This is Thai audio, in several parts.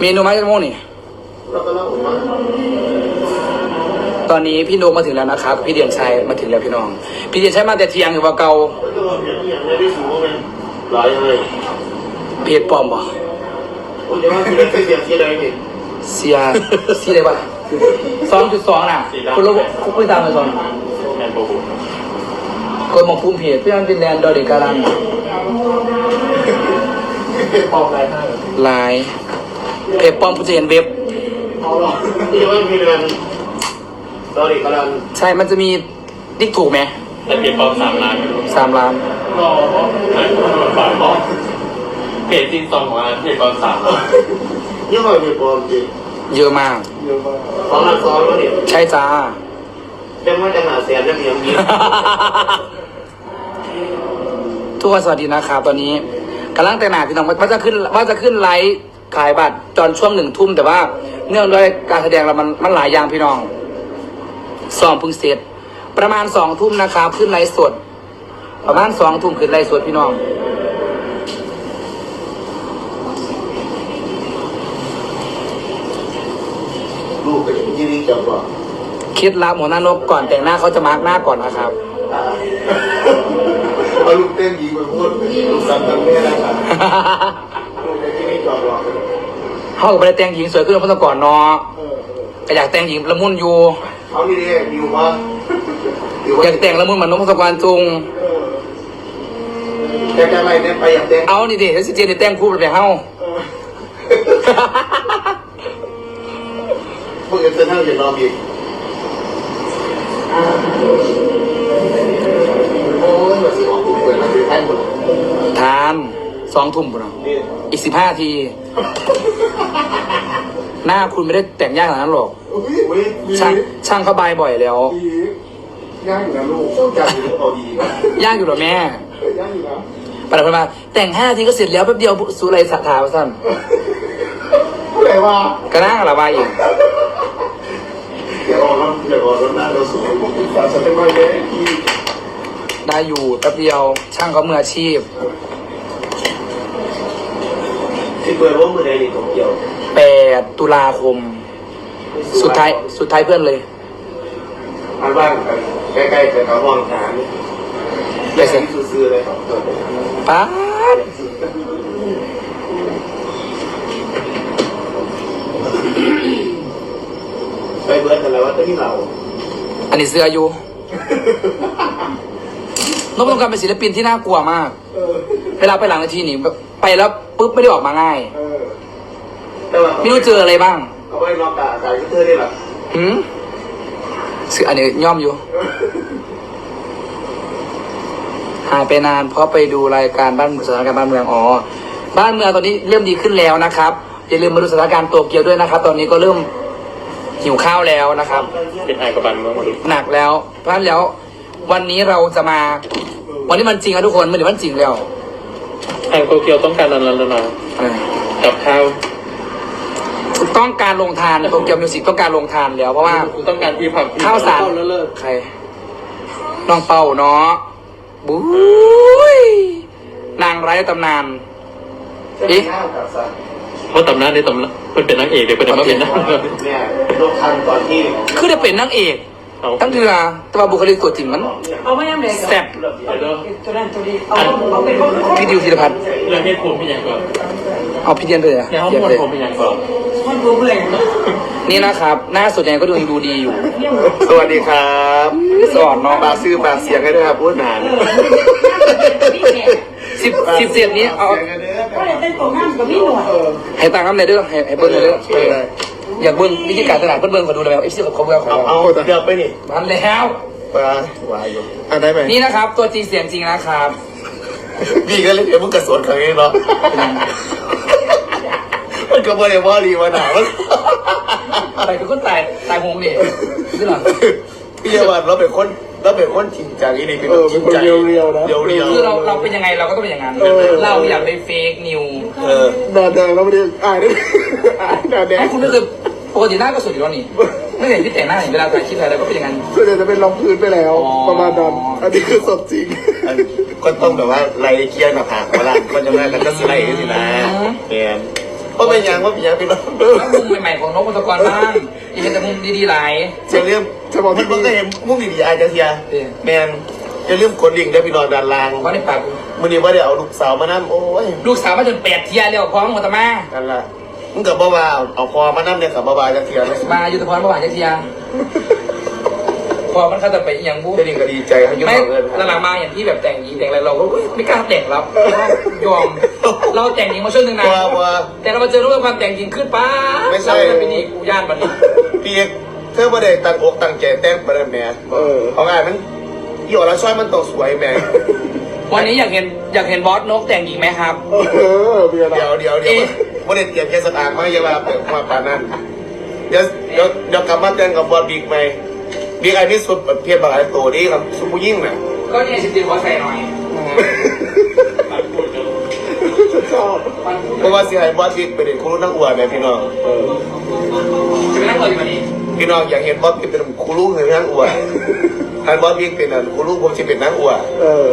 เมนูมาจากโมงนี่เราก็เล่าออกมาตอนนี้พี่นกมาถึงแล้วนะครับ พี่เดียนชัยมาถึงแล้วพี่น้อง พี่เดียนชัยมาแต่เที่ยงหรือว่าเกาแล้วก็อย่างนี้อย่างไม่ได้สูงไหมหลายเลยเพจปลอมบ่โอ้ยเดี๋ยวว่าคือเสียงที่ใดนี่เสียเสียอะไรบ้างสองจุดสองน่ะคุณรู้คุณคุยตามไปสองแมนโบโบกดหมองภูมิเพจพี่นันเป็นแลนด์ดอเด็กการังปอม เพจปลอมผู้จะเห็นเว็บ เอาหรอที่ว่ามีเงินตอนนี้กำลังใช่ มันจะมีติ๊กถูกไหมแต่เพจปลอมสามล้านสามล้าน รอไม่ฝากบอกเพจจริงสองของอันเพจปลอมสามล้านยี่ห้อมีปอมจริงเยอะมาก เยอะมากสองล้านสองแล้วเนี่ยใช่จ้า ยังไม่จะหาแสนจะมีอย่างนี้ทุกคนสวัสดีนะครับ ตอนนี้กำลังแต่งหน้าพี่น้องว่าจะขึ้นว่าจะขึ้นไลฟ์ ขายบัตรตอนช่วงหนึ่งทุ่มแต่ว่า เนื่องด้วยการแสดงเรามันมันหลายอย่างพี่น้องซ้อมเพึ่งเสร็จ ประมาณสองทุ่มนะครับขึ้นไลฟ์สด ประมาณสองทุ่มขึ้นไลฟ์สดพี่น้องลูกก็จะเป็นที่นี่จังหวะเคล็ดลับหัวหน้านกก่อนแต่งหน้าเขาจะมาร์กหน้าก่อนนะครับ เอาลูกเต้นยิงไปพูดลูกสั่งตั้งแม่นะครับ เขาก็ไปได้แต่งหญิงสวยขึ้นเมื่อก่อนเนาะก็อยากแต่งหญิงละมุนอยู่เขานี่ดิอยู่ว่าอยู่อยากแต่งละมุนเหมือนนกพงศกรจุงแกจะอะไรเนี่ยไปอย่างเต้นเอานี่ดิแล้วสิเจนนี่แต่งคู่ไปเฮ้าพวกเอ็นเตอร์เน็ตอย่ารออีกโอ้ยมาสิออกเปิดมาดูแท่นหมดทานสองทุ่มปุ่นเนาะนี่อีกสิบห้าทีห น้าคุณไม่ได้แต่งยากขนาดนั้นหรอก อุ้ยอุ้ยมีช่างช่างเขาบายบ่อยแล้วดีย่างอยู่นะลูกต้องการอยู่เอาดีนะยากอยู่เหรอแม่ย่างอยู่นะปัดคนมาแต่งห้าทีก็เสร็จแล้วแป๊บเดียวสุไรสถาสั้นผู้ใดว่าก็นั่งละบายอีกเดี๋ยวออกรถเดี๋ยวออกรถหน้าเราสวยฝากฉันเป็นไม่ได้ที่ได้อยู่แป๊บเดียวช่างเขามืออาชีพ ที่เปิดว่ามือใดนี่ต้องเกี่ยว แปดตุลาคม สุดท้าย สุดท้ายเพื่อนเลยอันบ้างกันใกล้ๆกับเขาห้องทางอย่าเสียงซื่อๆเลยครับป๊าดไปเบิร์ดกันแล้วว่าที่เราอันนี้เสื้ออยู่นกต้องการเป็นศิลปินที่น่ากลัวมากเออเวลาไปหลังเวทีนี่แบบไปแล้วปุ๊บไม่ได้ออกมาง่าย เออแต่ว่า ไม่รู้เจออะไรบ้างเอาไว้รอกาใส่เธอได้หรอหืมเสื้ออันนี้ย่อมอยู่หายไปนานเพราะไปดูรายการบ้านสถานการณ์บ้านเมืองอ๋อบ้านเมืองตอนนี้เริ่มดีขึ้นแล้วนะครับอย่าลืมมาดูสถานการณ์โตเกียวด้วยนะครับ ตอนนี้ก็เริ่มหิวข้าวแล้วนะครับเป็นไอกับบันเมืองหมดเลยหนักแล้วเพราะฉะนั้นแล้ววันนี้เราจะมา วันนี้มันจริงอะทุกคนมันเดี๋ยวมันจริงแล้วทางโตเกียวต้องการนันแล้วนะอะไรกับข้าว ต้องการลงทานโตเกียวมิวสิกต้องการลงทานแล้วเพราะว่า ต้องการที่ผักข้าวสารแล้วเลิกใครน้องเป่าเนาะบุ้ยนางไร้ตำนานเอ๊ะข้าวกับสัตว์เพราะตำนานในตำนานเป็นเป็นนางเอกเดี๋ยวเป็นมาเป็นนะเนี่ยโลกทันตอนที่คือได้เป็นนางเอกเอาทั้งเถื่อแต่ว่าบุคลิกตัวจริงมันเอาไม่ยำเลยแซ่บเดี๋ยวตัวนั้นตัวนี้เอาเอาเป็นพวกพี่ดิวธีรพัฒน์เรื่องให้ผมเป็นอย่างก่อนเอาพี่เดียนไปเลยอะอย่าห้องเดียนมวไปลเลยผมเป็นอย่างก่อน คนตัวเบื่อนี่นะครับ หน้าสุดยังไงก็ดูยังดูดีอยู่สวัสดีครับสอนเนาะปาซื้อปาเสียงให้ด้วยครับพูดนานสิบสิบเสียงนี้เอาก็เลยเต้นโปรแกรมกับพี่หนวดให้ตังค์น้ำเลยเด้อให้ให้เบิ้ลเลยเด้อเอออยากเบิ้ลวิธีการตลาดเบิ้ลเบิ้ลขอดูเลยเอฟซีเขาเบิ้ลขอเอาเอาเดี๋ยวไปนี่มันแล้วปลาวายอยู่อะได้ไหมนี่นะครับ ตัวจริงเสียงจริงนะครับพี่ก็เลยเดี๋ยวมึงกระสวนครั้งนี้เนาะ มันก็ไม่ได้ว่าดีว่าหนามันอะไรคือคนตายตายโหงนี่นี่หรอพี่ว่าเราเป็นคนเราเป็นคนจริงจังอีนี่เป็นจริงใจเรียวๆนะเรียวเรียวคือเราเราเป็นยังไงเราก็ต้องเป็นอย่างนั้นเราอย่าไปเฟกนิวเออดาแดงเราไม่ได้อ่านได้อ่านดาแดงไอ้คุณไม่เคยปกติหน้าก็สวยอยู่แล้วนี่ไม่เห็นพี่แต่งหน้าเห็นเวลาถ่ายคลิปอะไรก็เป็นอย่างนั้นส่วนใหญ่จะเป็นรองพื้นไปแล้วประมาณนั้นอันนี้คือสดจริงก็ต้องแบบว่าไล่เคียงหน้าผากเวลามันจะมากันก็สไลด์สินะแมน ว่าเป็นหยังว่าเป็นหยังพี่น้องแล้วมุมใหม่ๆของนกมังกรบ้างอย่าเห็นแต่มุมดีๆหลายจะเริ่มจะบอกมันที่มันก็นี่เห็นมุ้งดีๆอาจจะเทียเออแมนจะเริ่มกดลิงก์ได้พี่น้องด้านล่างเพราะในปากกูมื่อนี้ว่าเดี๋ยวเอาลูกสาวมานั่โอ้ยลูกสาวมาจนแปดเทียแล้วพร้อมหมดตะมานั่นล่ะมึงกับบ่าวาเอาคอมานั่เนี่ยกับบ่าวาจะเทียเลยมาอยู่แตะพรประวัติเทีย พอมันเข้าจะไปอหย่างบูเจะดีก็ดีใจเขายุ่งไม่เงินหลังๆมาอย่างที่แบบแต่งหญิงแต่งอะไรเราก็เอ้ยไม่กล้าแต่งแล้วยอม เราแต่งหญิงมาช่วงหนึ่งนะว่าว่าแต่เรามาเจอรูปความแต่งหญิงขึ้นป้าไม่ใช่ เราจะเป็นอีกกูย่านบันนี้พี่เอกเธอบ่ได้ตั้งอกตั้งใจแต่งประเด็นแหม่เออ เอาง่ายมันอีออละซ้อยมันต้องสวยแหม่วันนี้อยากเห็นอยากเห็นบอสนกแต่งหญิงไหมครับ เออเบียร์เดี๋ยวเดี๋ยวเดี๋ยวเอ๊ะบ่ได้เตรียมแค่สตางค์มาอย่ามาเปิดมาปานนั้นเดี๋ยวเดี๋ยวเดี๋ยวกลับมาแต่งกับบอลบิ๊กไหม บิ๊กไอ้นี่สุดเพียบหลายตัวนี่ครับสุดผู้ยิ่งน่ะก็นี่สิบตีขอใส่หน่อยฉันชอบเพราะว่าสิให้บอสบิ๊กเป็นครูนักอวดแม่พี่น้องเออจะไปนั่งรออยู่วันนี้พี่น้องอยากเห็นบอสบิ๊กเป็นครูลูกให้นักอวดถ้าบอสบิ๊กเป็นครูลูกผมสิเป็นนักอวดเออ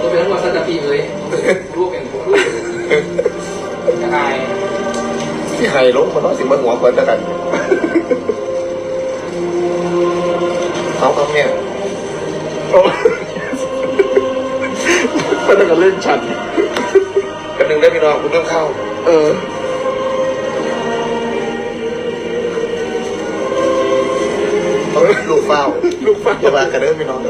จะไปนั่งรอสักกะปีเลยรูปเป็นรูปยังไงที่ให้ลงมันต้องสิมันหัวคนแล้วกัน เขาครับเนี่ยโอ้ไปนั่งกันเล่นฉันกันหนึ่งได้พี่น้องคุณเรื่องเข้า เออเขาลูกเฝ้าลูกฟ้าอย่ามากันเด้อพี่น้อง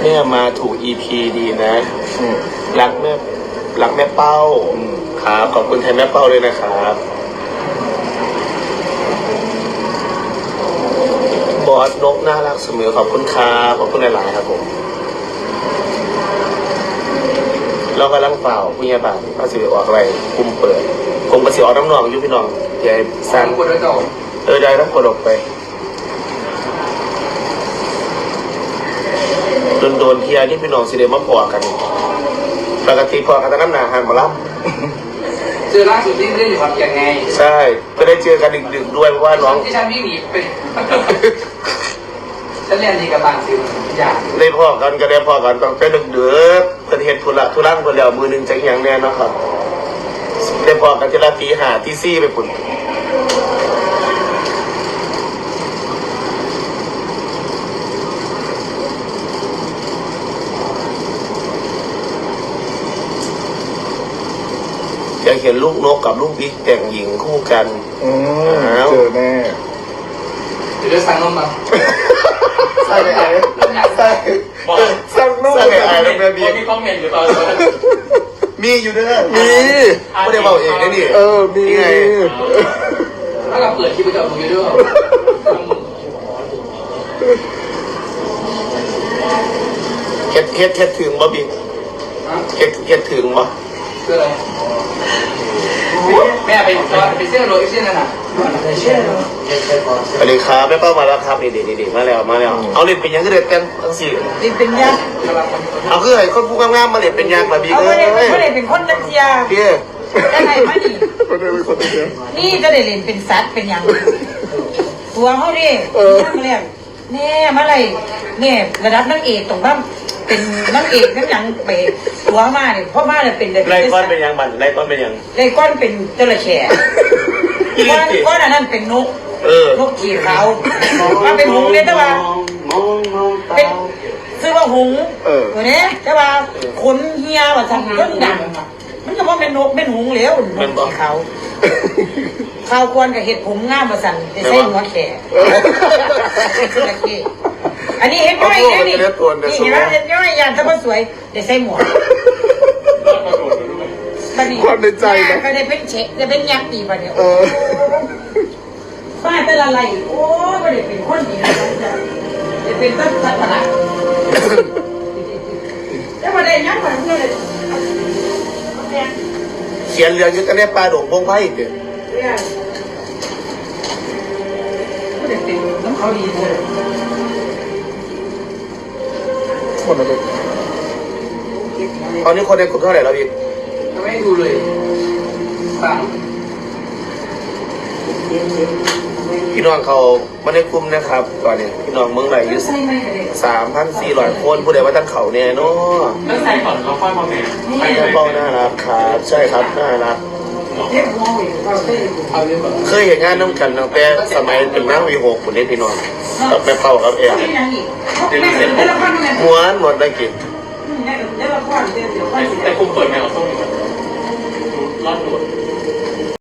แม่มาถูก EP ดีนะอืมรักแม่รักแม่เป้าครับขอบคุณแทนแม่เป้าด้วยนะครับ อสนกน่ารักเสมอขอบคุณครับขอบคุณหลาย ๆ ครับผมเรากำลังเป่าผู้ใหญ่บ้านก็สิออกอะไรกลุ่มเปิดผมก็สิออกน้ำหนองอยู่พี่น้องใหญ่สร้างกดด้วยเจ้าเออได้ต้องกดออกไปโดนโดนๆเทียนี่พี่น้องสิเดมาพอกันปกติพอกันแต่น้ำหนาหันมาล่ เจอล่าสุดที่เล่นอยู่ขอนแก่นไงำใช่ก็ได้เจอกันดึกๆด้วยเพราะว่าน้องที่ฉันวิ่งหนีไปฉันเรียนดีกับบางสิ่งอย่างได้พ่อกันก็ได้พ่อกันต้องไปดึกเดือเพื่อเหตุธุระธุรังเพื่อแล้วมือหนึ่งจะอหย่างแน่เนาะครับได้พ่อกันทีละทีหาที่ซี่ไปปุ่น ยากเห็นลูกนกกับลูกบิ๊กแต่งหญิงคู่กัน อืมเจอแน่เดี๋ยวจะสั่งนมมาใช่ไหมใช่บอกสั่งนุ่มใช่ไหมไอ้ลูกแม่บิ๊กมีคอมเมนต์อยู่ตอนนั้นมีอยู่เด้อมีไม่ได้บอกเองนะนี่เออมีนี่ไงถ้าเราเปิดคลิปไปจะดูเยอะเฮ็ดเฮ็ดเฮ็ดถึงบ่บิ๊กเฮ็ดเฮ็ดถึงบ่ คืออะไรแม่ไปไปเสื้อโรยเสื้อนั่นน่ะเสื้อสวัสดีครับแม่เป้ามาแล้วครับนี่เด็ดๆมาแล้วมาแล้วเอาเล่นเป็นยังก็เด็ดแต่งทั้งสี่ดิเป็นยักษ์เอาคือให้คนผู้งามๆมาเล่นเป็นยังมาบิ๊กเอาเอ้ไม่ได้ยไม่ได้เป็นคนจักเทียพี่ได้ไงมานี่คนเดียวเป็นคนเดียวนี่จะได้เล่นเป็นสัตว์เป็นหยังตัวเขาดิเออมาแล้วแน่มาเลยแน่ระดับนางเอกตรงนั้น เป็นนางเอกนั่งหยังไปตัวมาเนี่ยพ่อมาเนี่ยเป็นเลยไล่ก้อนเป็นยังบันไล่ก้อนเป็นยังไล่ก้อนเป็นจระเข้ก้อนก้อนอันนั้นเป็นนกเออนกขี่เขามาเป็นหงส์เนี่ยแต่ว่าเป็นซื้อว่าหงส์เออตัวนี้แต่ว่าขนเฮียว่าสั่งเรื่องดังมันก็ว่าเป็นนกเป็นหงส์แล้วนกขี่เขาข้าวกวนกับเห็ดผงงามมาสั่นจะใส่หัวแขก อันนี้เห็ดย่อยนะนี่นี่เห็นไหมเห็ดย่อยยานถ้ามันสวยเดี๋ยวใส่หมวกบัดนี้ความในใจนะ ก็ได้เป็นเชะจะเป็นยักษ์ตีบัดเนี่ยเออป้าแต่ละไรโอ้ยไม่ได้เป็นคนดีนะจ๊ะจะเป็นต้นสัตว์ประหลาดแล้วมาได้ยังมันเพื่อเลยเขียนเรื่องอยุทธในป่าดงพงไพ่เด้อเนี่ยไม่ได้เป็นน้ำเขาดีเลย คนละเด็กตอนนี้คนในกลุ่มเท่าไหร่แล้วบิ๊กไม่ดูเลยสั่งพี่น้องเขาไม่ได้คุ้มนะครับตอนนี้พี่น้องเมืองไหนอยู่ใส่ไม่ได้สามพันสี่ร้อยคนผู้ใดว่าตั้งเขาเนี่ยเนาะแล้วใส่ก่อนเราค่อยมาแบ่งไอ้ท่านเป้าน่ารักครับใช่ครับน่ารัก เฮ็ดหัวอีกเราได้เอาเรื่องแบบเคยเห็นงานน้ำกันตั้งแต่สมัยเป็นน้าวีหกคนนี้พี่น้องกับแม่เป้าครับเองที่ยังอีกไม่เสร็จแล้วละครนี่ม้วนหมดได้กินแล้วละครเดี๋ยวเดี๋ยวค่อยแต่คุมเปิดแมวส้มอยู่รอดหนวด